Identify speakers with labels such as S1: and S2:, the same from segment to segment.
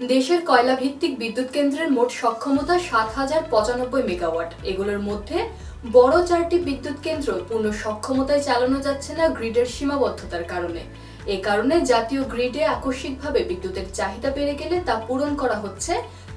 S1: দেশের কয়লা ভিত্তিক বিদ্যুৎ কেন্দ্রের মোট সক্ষমতা সাত হাজার পঁচানব্বই মেগাওয়াট। এগুলোর মধ্যে বড় চারটি বিদ্যুৎ কেন্দ্র পূর্ণ সক্ষমতায় চালানো যাচ্ছে না গ্রিডের সীমাবদ্ধতার কারণে। এ কারণে জাতীয় গ্রিডে আকস্মিকভাবে বিদ্যুতের চাহিদা বেড়ে গেলে তা পূরণ করা হচ্ছে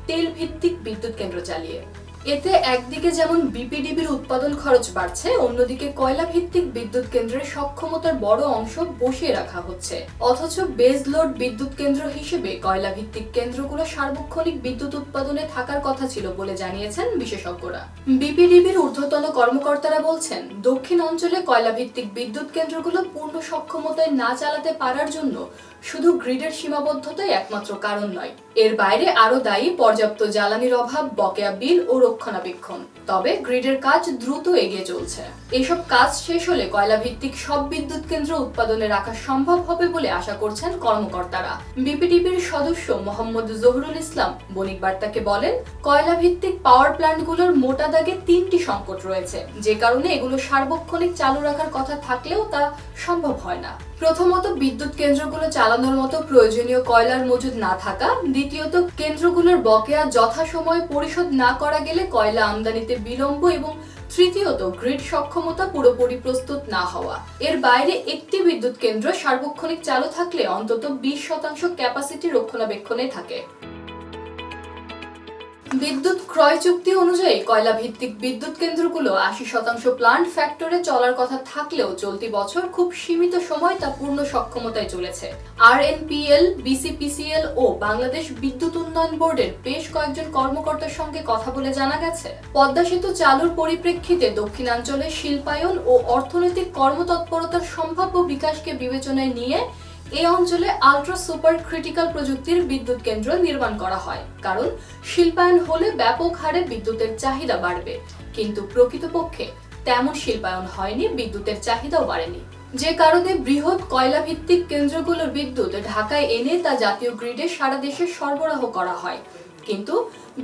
S1: তেল ভিত্তিক বিদ্যুৎ কেন্দ্র চালিয়ে। এতে একদিকে যেমন বিপিডিবির উৎপাদন খরচ বাড়ছে, অন্যদিকে কয়লা ভিত্তিক বিদ্যুৎ কেন্দ্রের সক্ষমতার বড় অংশ বসিয়ে রাখা হচ্ছে। অথচ বেজ লোড বিদ্যুৎ কেন্দ্র হিসেবে কয়লা ভিত্তিক কেন্দ্রগুলো সার্বক্ষণিক বিদ্যুৎ উৎপাদনে থাকার কথা ছিল বলে জানিয়েছেন বিশেষজ্ঞরা। বিপিডিবির ঊর্ধ্বতন কর্মকর্তারা বলছেন, দক্ষিণ অঞ্চলে কয়লা ভিত্তিক বিদ্যুৎ কেন্দ্রগুলো পূর্ণ সক্ষমতায় না চালাতে পারার জন্য শুধু গ্রিডের সীমাবদ্ধতাই একমাত্র কারণ নয়। এর বাইরে আরও দায়ী পর্যাপ্ত জ্বালানির অভাব, বকেয়া বিল ও রক্ষণাবেক্ষণ। তবে গ্রিডের কাজ দ্রুত এগিয়ে চলছে। এসব কাজ শেষ হলে কয়লা ভিত্তিক সব বিদ্যুৎ কেন্দ্র উৎপাদনে রাখা সম্ভব হবে বলে আশা করছেন কর্মকর্তারা। বিপিডিবির সদস্য মোহাম্মদ জহুরুল ইসলাম বণিক বার্তাকে বলেন কয়লা ভিত্তিক পাওয়ার প্ল্যান্টগুলোর মোটা দাগে তিনটি সংকট রয়েছে। যে কারণে এগুলো সার্বক্ষণিক চালু রাখার কথা থাকলেও তা সম্ভব হয় না। প্রথমত, বিদ্যুৎ কেন্দ্রগুলো চালানোর মতো প্রয়োজনীয় কয়লার মজুদ না থাকা। দ্বিতীয়ত, কেন্দ্রগুলোর বকেয়া যথাসময়ে পরিশোধ না করা গেলে কয়লা আমদানিতে বিলম্ব এবং তৃতীয়ত গ্রিড সক্ষমতা পুরোপুরি প্রস্তুত না হওয়া। এর বাইরে একটি বিদ্যুৎ কেন্দ্র সার্বক্ষণিক চালু থাকলে অন্তত বিশ শতাংশ ক্যাপাসিটি রক্ষণাবেক্ষণে থাকে। বিদ্যুৎ ক্রয় চুক্তি অনুযায়ী কয়লা ভিত্তিক বিদ্যুৎ কেন্দ্রগুলো আশি শতাংশ প্লান্ট ফ্যাক্টরে চলার কথা থাকলেও চলতি বছর খুব সীমিত সময় তা পূর্ণ সক্ষমতায় চলেছে। আর এনপিএল বিসিপিসিএল ও বাংলাদেশ বিদ্যুৎ উন্নয়ন বোর্ডের বেশ কয়েকজন কর্মকর্তার সঙ্গে কথা বলে জানা গেছে। পদ্মা সেতু চালুর পরিপ্রেক্ষিতে দক্ষিণাঞ্চলে শিল্পায়ন ও অর্থনৈতিক কর্মতৎপরতার সম্ভাব্য বিকাশকে বিবেচনায় নিয়ে এই অঞ্চলে আলট্রা সুপার ক্রিটিক্যাল প্রযুক্তির বিদ্যুৎ কেন্দ্র নির্মাণ করা হয়। কারণ শিল্পায়ন হলে ব্যাপক হারে বিদ্যুতের চাহিদা বাড়বে। কিন্তু প্রকৃতপক্ষে তেমন শিল্পায়ন হয়নি, বিদ্যুতের চাহিদাও বাড়েনি। যে কারণে বৃহৎ কয়লা ভিত্তিক কেন্দ্রগুলোর বিদ্যুৎ ঢাকায় এনে তা জাতীয় গ্রিডে সারা দেশে সরবরাহ করা হয়। কিন্তু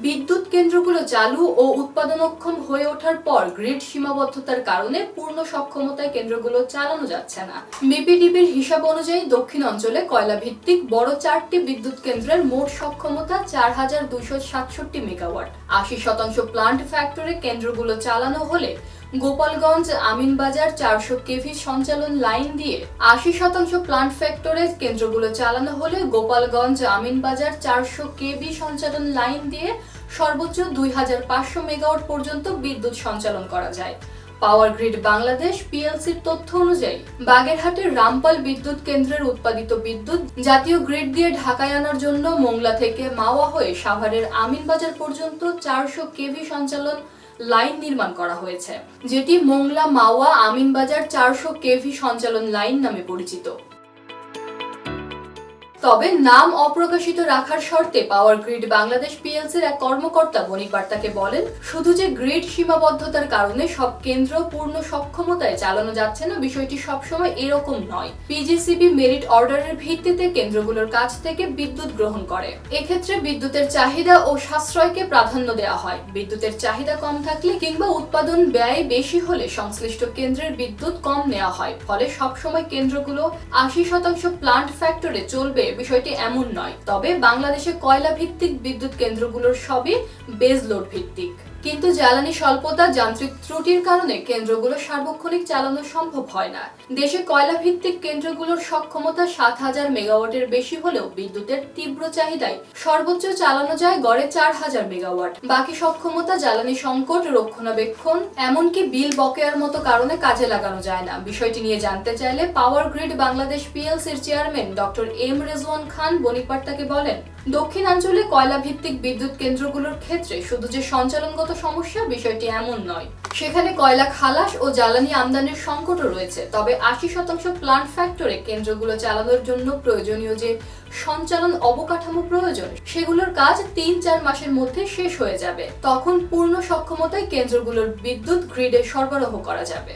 S1: বিদ্যুৎ কেন্দ্রগুলো চালু ও উৎপাদনক্ষম হয়ে ওঠার পর গ্রিড সীমাবদ্ধতার কারণে পূর্ণ সক্ষমতায় কেন্দ্রগুলো চালানো যাচ্ছে না। বিপিডিবির হিসাব অনুযায়ী দক্ষিণ অঞ্চলে কয়লা ভিত্তিক বড় চারটি বিদ্যুৎ কেন্দ্রের মোট সক্ষমতা চার হাজার দুশো সাতষট্টি মেগাওয়াট। আশি শতাংশ প্লান্ট ফ্যাক্টরে কেন্দ্রগুলো চালানো হলে গোপালগঞ্জ আমিনবাজার চারশো কেভি সঞ্চালন লাইন দিয়ে আশি শতাংশ প্লান্ট ফ্যাক্টরে কেন্দ্রগুলো চালানো হলে গোপালগঞ্জ আমিনবাজার চারশো কেভি সঞ্চালন লাইন দিয়ে সর্বোচ্চ দুই হাজার পাঁচশো মেগাওয়াট পর্যন্ত বিদ্যুৎ সঞ্চালন করা যায়। পাওয়ার গ্রিড বাংলাদেশ পিএলসির তথ্য অনুযায়ী বাগেরহাটের রামপাল বিদ্যুৎ কেন্দ্রের উৎপাদিত বিদ্যুৎ জাতীয় গ্রিড দিয়ে ঢাকায় আনার জন্য মোংলা থেকে মাওয়া হয়ে সাভারের আমিনবাজার পর্যন্ত চারশো কেভি সঞ্চালন লাইন নির্মাণ করা হয়েছে যেটি মোংলা মাওয়া আমিনবাজার চারশো কেভি সঞ্চালন লাইন নামে পরিচিত। তবে নাম অপ্রকাশিত রাখার শর্তে পাওয়ার গ্রিড বাংলাদেশ পিএলসির এক কর্মকর্তা বণিক বার্তাকে বলেন, শুধু যে গ্রিড সীমাবদ্ধতার কারণে সব কেন্দ্র পূর্ণ সক্ষমতায় চালানো যাচ্ছে না, বিষয়টি সবসময় এরকম নয়। পিজিসিবি মেরিট অর্ডারের ভিত্তিতে কেন্দ্রগুলোর কাছ থেকে বিদ্যুৎ গ্রহণ করে। এক্ষেত্রে বিদ্যুতের চাহিদা ও সাশ্রয়কে প্রাধান্য দেওয়া হয়। বিদ্যুতের চাহিদা কম থাকলে কিংবা উৎপাদন ব্যয় বেশি হলে সংশ্লিষ্ট কেন্দ্রের বিদ্যুৎ কম নেওয়া হয়। ফলে সবসময় কেন্দ্রগুলো আশি শতাংশ প্লান্ট ফ্যাক্টরে চলবে বিষয়টি এমন নয়। তবে বাংলাদেশে কয়লা ভিত্তিক বিদ্যুৎ কেন্দ্রগুলোর সবই বেজ লোড ভিত্তিক। কিন্তু জ্বালানি স্বল্পতা যান্ত্রিক ত্রুটির কারণে কেন্দ্রগুলো সার্বক্ষণিক চালানো সম্ভব হয় না। দেশে কয়লা ভিত্তিক কেন্দ্রগুলোর সক্ষমতা সাত হাজার মেগাওয়াটের বেশি হলেও বিদ্যুতের তীব্র চাহিদায় সর্বোচ্চ চালানো যায় গড়ে চার হাজার মেগাওয়াট। বাকি সক্ষমতা জ্বালানি সংকট, রক্ষণাবেক্ষণ, এমনকি বিল বকেয়ার মতো কারণে কাজে লাগানো যায় না। বিষয়টি নিয়ে জানতে চাইলে power grid Bangladesh পিএলসির chairman doctor M Rezwan Khan বণিকবার্তাকে বলেন দক্ষিণাঞ্চলে কয়লা ভিত্তিক বিদ্যুৎ কেন্দ্রগুলোর ক্ষেত্রে শুধু যে সঞ্চালনগত সমস্যা, বিষয়টি এমন নয়। সেখানে কয়লা খালাস ও জ্বালানি আমদানির সংকটও রয়েছে। তবে আশি শতাংশ প্লান্ট ফ্যাক্টরে কেন্দ্রগুলো চালানোর জন্য প্রয়োজনীয় যে সঞ্চালন অবকাঠামো প্রয়োজন, সেগুলোর কাজ তিন চার মাসের মধ্যে শেষ হয়ে যাবে। তখন পূর্ণ সক্ষমতায় কেন্দ্রগুলোর বিদ্যুৎ গ্রিডে সরবরাহ করা যাবে।